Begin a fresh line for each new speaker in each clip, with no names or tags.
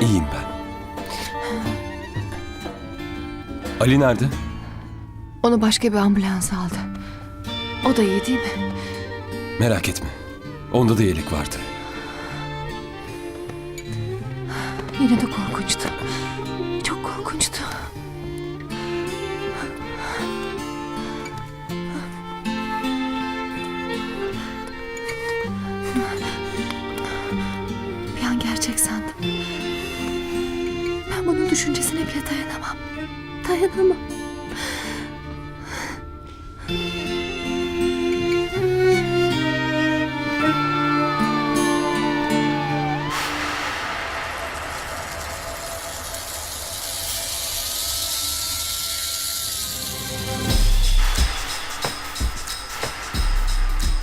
İyiyim ben. Ali nerede?
Onu başka bir ambulans aldı. O da iyi değil mi?
Merak etme. Onda da iyilik vardı.
Yine de korkunçtu. Bile dayanamam. Dayanamam.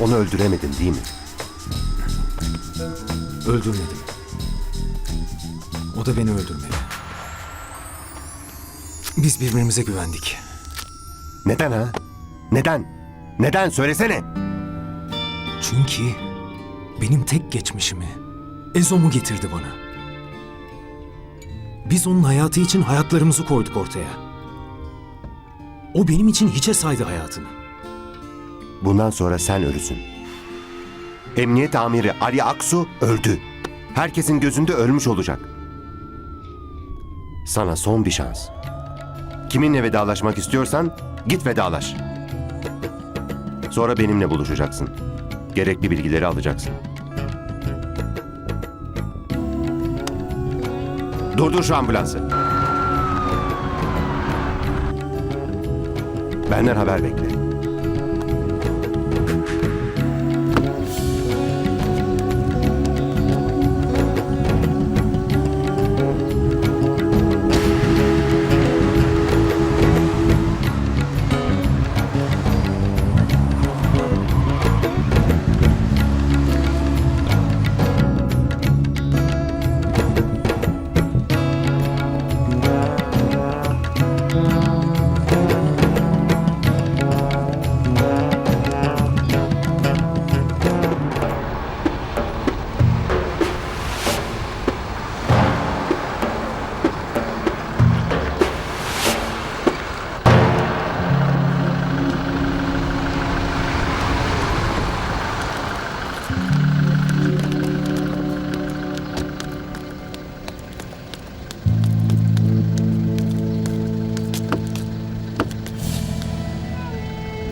Onu öldüremedin değil mi?
Öldürmedim. O da beni öldürmedi. Biz birbirimize güvendik.
Neden ha? Neden? Neden? Söylesene.
Çünkü benim tek geçmişimi Ezo'mu getirdi bana. Biz onun hayatı için hayatlarımızı koyduk ortaya. O benim için hiçe saydı hayatını.
Bundan sonra sen ölüsün. Emniyet amiri Ali Aksu öldü. Herkesin gözünde ölmüş olacak. Sana son bir şans. Kiminle vedalaşmak istiyorsan git vedalaş. Sonra benimle buluşacaksın. Gerekli bilgileri alacaksın. Durdur şu ambulansı. Benden haber bekle.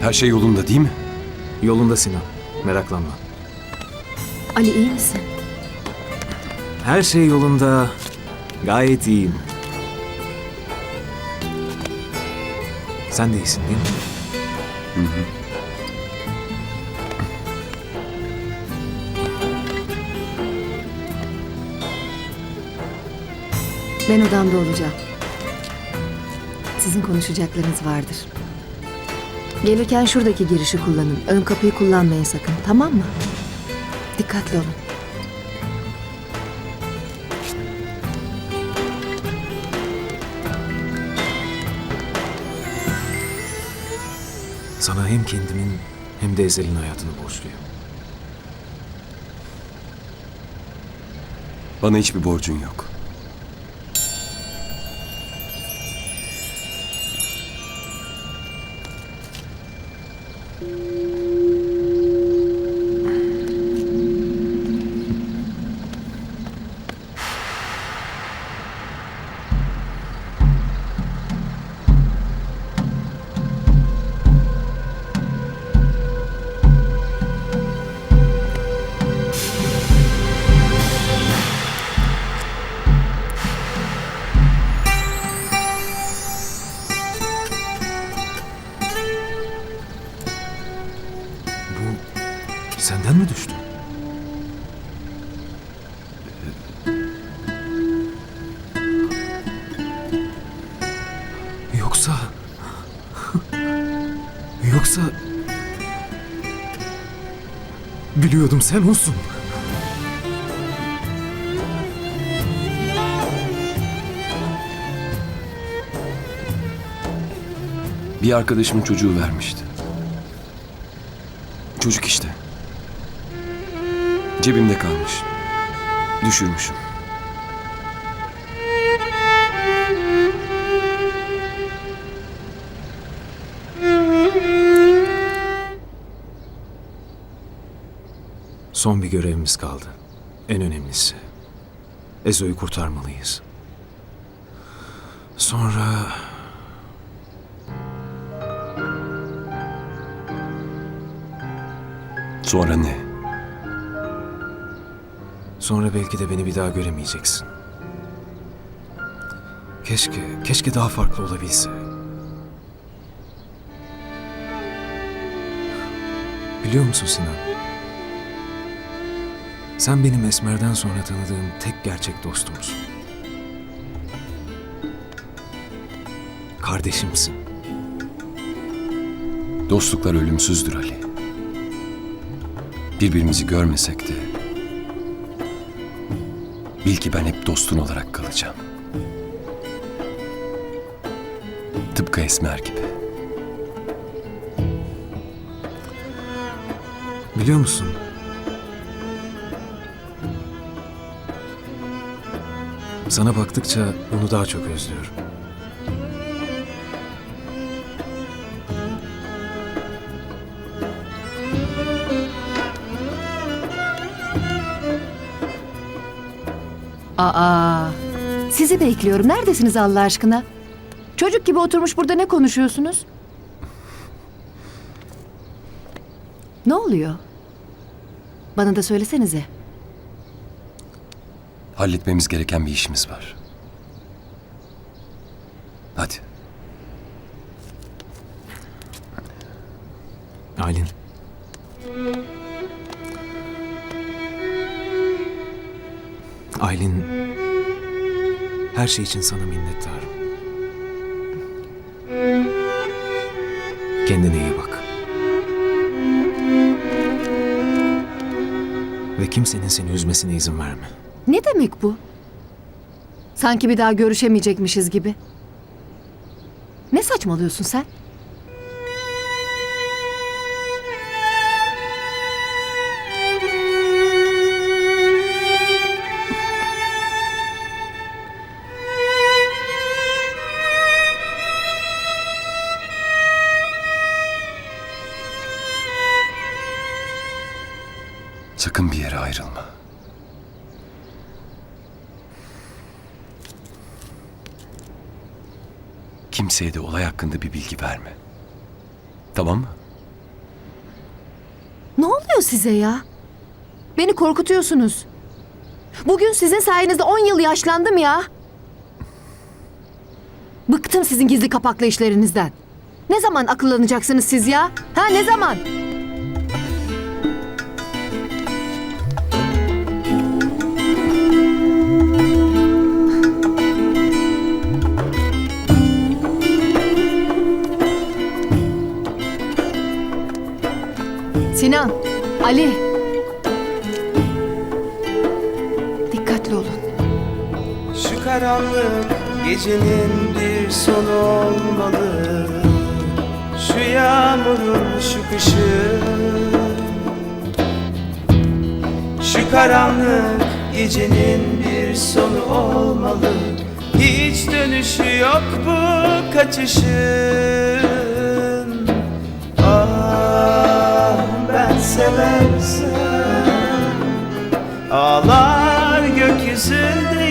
Her şey yolunda değil mi?
Yolunda Sinan. Meraklanma.
Ali iyi misin?
Her şey yolunda. Gayet iyiyim. Sen de iyisin değil mi?
Ben odamda olacağım. Sizin konuşacaklarınız vardır. Gelirken şuradaki girişi kullanın. Ön kapıyı kullanmayın sakın. Tamam mı? Dikkatli olun.
Sana hem kendimin hem de Ezel'in hayatını borçluyum.
Bana hiçbir borcun yok.
Senden mi düştü? Yoksa... Yoksa... Biliyordum sen olsun.
Bir arkadaşımın çocuğu vermişti. çocuk işte. Cebimde kalmış. Düşürmüşüm.
Son bir görevimiz kaldı. En önemlisi. Ezo'yu kurtarmalıyız. Sonra...
Sonra ne?
Sonra belki de beni bir daha göremeyeceksin. Keşke, keşke daha farklı olabilse. Biliyor musun Sinan? Sen benim Esmer'den sonra tanıdığım tek gerçek dostumsun. Kardeşimsin.
Dostluklar ölümsüzdür Ali. Birbirimizi görmesek de bil ki ben hep dostun olarak kalacağım. Tıpkı Esmer gibi.
Biliyor musun? Sana baktıkça onu daha çok özlüyorum.
Aa, sizi bekliyorum. Neredesiniz Allah aşkına? Çocuk gibi oturmuş burada ne konuşuyorsunuz? Ne oluyor? Bana da söylesenize.
Halletmemiz gereken bir işimiz var. Hadi.
Aylin. Aylin, her şey için sana minnettarım. Kendine iyi bak. Ve kimsenin seni üzmesine izin verme.
Ne demek bu? Sanki bir daha görüşemeyecekmişiz gibi. Ne saçmalıyorsun sen?
Sakın bir yere ayrılma. Kimseye de olay hakkında bir bilgi verme. Tamam mı?
Ne oluyor size ya? Beni korkutuyorsunuz. Bugün sizin sayenizde 10 yıl yaşlandım ya. Bıktım sizin gizli kapaklı işlerinizden. Ne zaman akıllanacaksınız siz ya? Ha ne zaman? Sinan, Ali. Dikkatli olun.
Şu karanlık gecenin bir sonu olmalı Şu yağmurun şu kışın Şu karanlık gecenin bir sonu olmalı Hiç dönüşü yok bu kaçışın bize